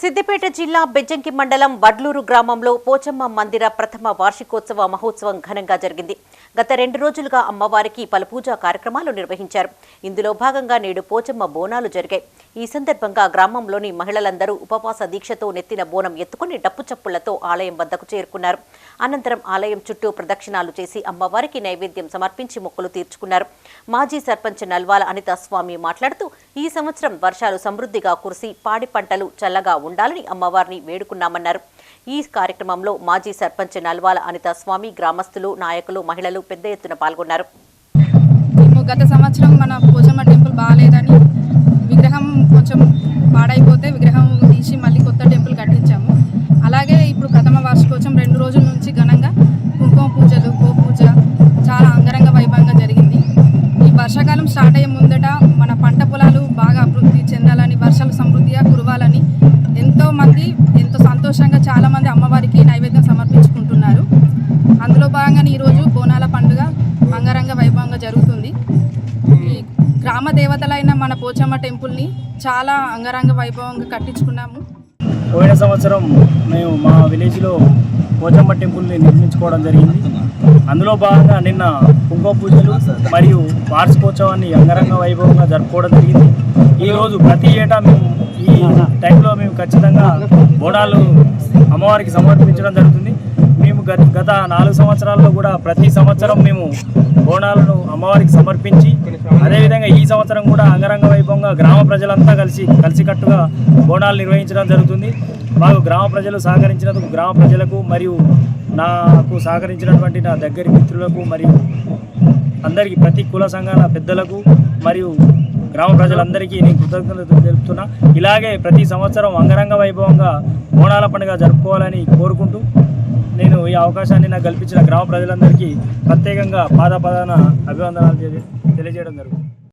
సిద్దిపేట జిల్లా బెజ్జంకి మండలం వడ్లూరు గ్రామంలో పోచమ్మ మందిర ప్రథమ వార్షికోత్సవ మహోత్సవం ఘనంగా జరిగింది. గత రెండు రోజులుగా అమ్మవారికి పలు పూజా కార్యక్రమాలు నిర్వహించారు. ఇందులో భాగంగా నేడు పోచమ్మ బోనాలు జరిగాయి. ఈ సందర్భంగా గ్రామంలోని మహిళలందరూ ఉపవాస దీక్షతో నెత్తిన బోనం ఎత్తుకుని డప్పు చప్పులతో ఆలయం వద్దకు చేరుకున్నారు. అనంతరం ఆలయం చుట్టూ ప్రదక్షిణాలు చేసి అమ్మవారికి నైవేద్యం సమర్పించి మొక్కులు తీర్చుకున్నారు. మాజీ సర్పంచ్ నల్వాల అనిత స్వామి మాట్లాడుతూ ఈ సంవత్సరం వర్షాలు సమృద్ధిగా కురిసి పాడి పంటలు చల్లగా ఉండాలని అమ్మవారిని వేడుకున్నామన్నారు. ఈ కార్యక్రమంలో మాజీ సర్పంచ్ నల్వాల అనిత స్వామి గ్రామస్తులు నాయకులు మహిళలు పెద్ద ఎత్తున పాల్గొన్నారు. మేము గత సంవత్సరం మన పోచమ్మ టెంపుల్ బాగాలేదని అయిపోతే విగ్రహం తీసి మళ్ళీ కొత్త టెంపుల్ కట్టించాము. అలాగే ఇప్పుడు ప్రథమ వార్షికోత్సవం రెండు రోజుల నుంచి ఘనంగా కుంకుమ పూజలు గో పూజ చాలా అంగరంగ వైభవంగా జరిగింది. ఈ వర్షాకాలం స్టార్ట్ అయ్యే ముందట మన పంట పొలాలు బాగా అభివృద్ధి చెందాలని వర్షాలు సమృద్ధి గ్రామ దేవతలైన మన పోచమ్మ టెంపుల్ని చాలా అంగరంగ వైభవంగా కట్టించుకున్నాము. పోయిన సంవత్సరం మేము మా విలేజ్లో పోచమ్మ టెంపుల్ని నిర్మించుకోవడం జరిగింది. అందులో భాగంగా నిన్న కుంకుమ పూజలు మరియు వార్షికోత్సవాన్ని అంగరంగ వైభవంగా జరుపుకోవడం జరిగింది. ఈరోజు ప్రతి ఏటా మేము ఈ టైంలో మేము ఖచ్చితంగా బోడాలు అమ్మవారికి సమర్పించడం జరుగుతుంది. గత గత నాలుగు సంవత్సరాల్లో కూడా ప్రతి సంవత్సరం మేము బోనాలను అమ్మవారికి సమర్పించి అదేవిధంగా ఈ సంవత్సరం కూడా అంగరంగ వైభవంగా గ్రామ ప్రజలంతా కలిసి కలిసికట్టుగా బోనాలు నిర్వహించడం జరుగుతుంది. మాకు గ్రామ ప్రజలు సహకరించినందుకు గ్రామ ప్రజలకు మరియు నాకు సహకరించినటువంటి నా దగ్గరి మిత్రులకు మరియు అందరికీ ప్రతి కుల సంఘాల పెద్దలకు మరియు గ్రామ ప్రజలందరికీ నేను కృతజ్ఞతలు తెలుపుతున్నా. ఇలాగే ప్రతి సంవత్సరం అంగరంగ వైభవంగా బోనాల పండుగ జరుపుకోవాలని కోరుకుంటూ నేను ఈ అవకాశాన్ని నాకు కల్పించిన గ్రామ ప్రజలందరికీ ప్రత్యేకంగా పాద అభివందనాలు తెలియ- తెలియజేయడం జరుగుతుంది.